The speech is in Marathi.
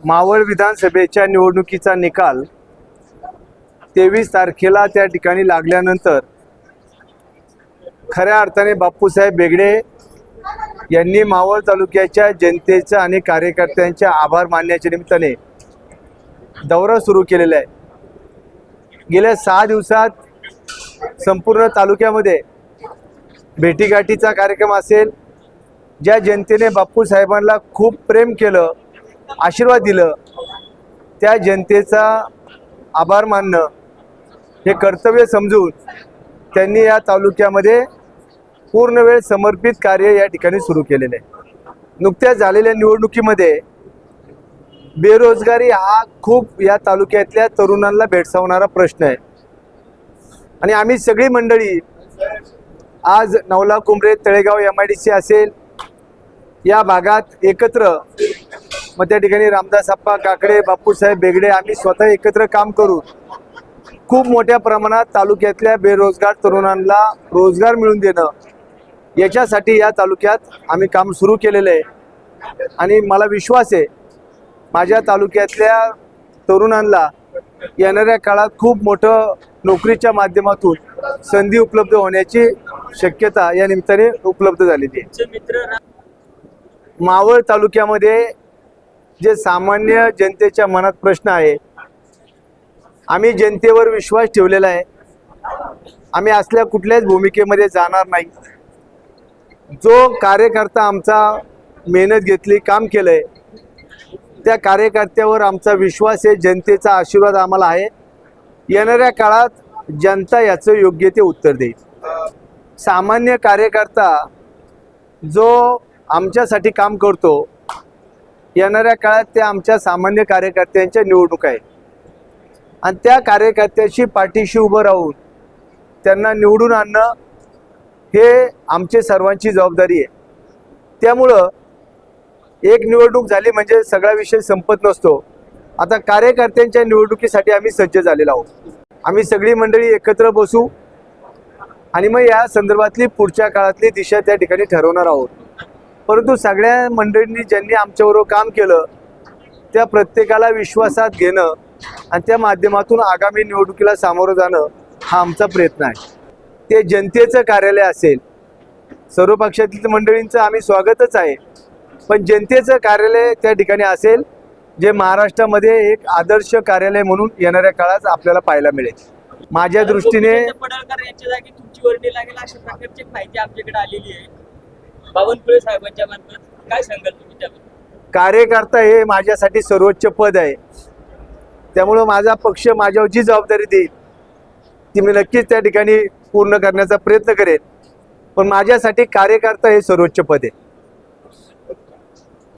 मावळ विधानसभेच्या निवडणुकीचा निकाल तेवीस तारखेला त्या ठिकाणी लागल्यानंतर खऱ्या अर्थाने बापूसाहेब बेगडे यांनी मावळ तालुक्याच्या जनतेचा आणि कार्यकर्त्यांचे आभार मानण्याच्या निमित्ताने दौरा सुरू केलेला आहे. गेल्या सहा दिवसात संपूर्ण तालुक्यामध्ये भेटीगाठीचा कार्यक्रम असेल. ज्या जनतेने बाप्पूसाहेबांना खूप प्रेम केलं आशीर्वाद दिलं त्या जनतेचा आभार मानणं हे कर्तव्य समजून त्यांनी या तालुक्यामध्ये पूर्ण वेळ समर्पित कार्य या ठिकाणी सुरू केलेलं आहे. नुकत्याच झालेल्या निवडणुकीमध्ये बेरोजगारी हा खूप या तालुक्यातल्या तरुणांना भेडसावणारा प्रश्न आहे. आणि आम्ही सगळी मंडळी आज नवला Kumbhare Talegaon M I D C असेल या भागात एकत्र मग त्या ठिकाणी रामदास अप्पा काकडे बापूसाहेब बेगडे आम्ही स्वतः एकत्र काम करू. खूप मोठ्या प्रमाणात तालुक्यातल्या बेरोजगार तरुणांना रोजगार मिळवून देणं याच्यासाठी या तालुक्यात आम्ही काम सुरू केलेलं आहे. आणि मला विश्वास आहे माझ्या तालुक्यातल्या तरुणांना येणाऱ्या काळात खूप मोठं नोकरीच्या माध्यमातून संधी उपलब्ध होण्याची शक्यता या निमित्ताने उपलब्ध झालेली आहे. मावळ तालुक्यामध्ये जे सामान्य जनतेच्या मनात प्रश्न आहे आम्ही जनतेवर विश्वास ठेवलेला आहे. आम्ही असल्या कुठल्याच भूमिकेमध्ये जाणार नाही. जो कार्यकर्ता आमचा मेहनत घेतली काम केलंय त्या कार्यकर्त्यावर आमचा विश्वास आहे जनतेचा आशीर्वाद आम्हाला आहे. येणाऱ्या काळात जनता याचं योग्य ते उत्तर देईल. सामान्य कार्यकर्ता जो आमच्यासाठी काम करतो येणाऱ्या काळात ते आमच्या सामान्य कार्यकर्त्यांच्या निवडणूक आहे. आणि त्या कार्यकर्त्याशी पाठीशी उभं राहून त्यांना निवडून आणणं हे आमची सर्वांची जबाबदारी आहे. त्यामुळं एक निवडणूक झाली म्हणजे सगळा विषय संपत नसतो. आता कार्यकर्त्यांच्या निवडणुकीसाठी आम्ही सज्ज झालेलो आहोत. आम्ही सगळी मंडळी एकत्र बसू आणि मग या संदर्भातली पुढच्या काळातली दिशा त्या ठिकाणी ठरवणार आहोत. परंतु सगळ्या मंडळींनी ज्यांनी आमच्याबरोबर काम केलं त्या प्रत्येकाला विश्वासात घेणं आणि त्या माध्यमातून आगामी निवडणुकीला सामोरं जाणं हा आमचा प्रयत्न आहे. ते जनतेचं कार्यालय असेल सर्व पक्षातील मंडळींचं आम्ही स्वागतच आहे पण जनतेचं कार्यालय त्या ठिकाणी असेल जे महाराष्ट्रामध्ये एक आदर्श कार्यालय म्हणून येणाऱ्या काळात आपल्याला पाहायला मिळेल. माझ्या दृष्टीने पडळकर यांच्या जागी तुमची वर्णी लागेल अशा प्रकारची माहिती आमच्याकडे आलेली आहे. बावनकुळे साहेबांच्या मार्फत काय सांगाल तुम्ही त्याबद्दल? कार्यकर्ता हे माझ्यासाठी सर्वोच्च पद आहे. त्यामुळं माझा पक्ष माझ्यावर जी जबाबदारी देईल ती मी नक्कीच त्या ठिकाणी पूर्ण करण्याचा प्रयत्न करेन. पण माझ्यासाठी कार्यकर्ता हे सर्वोच्च पद आहे.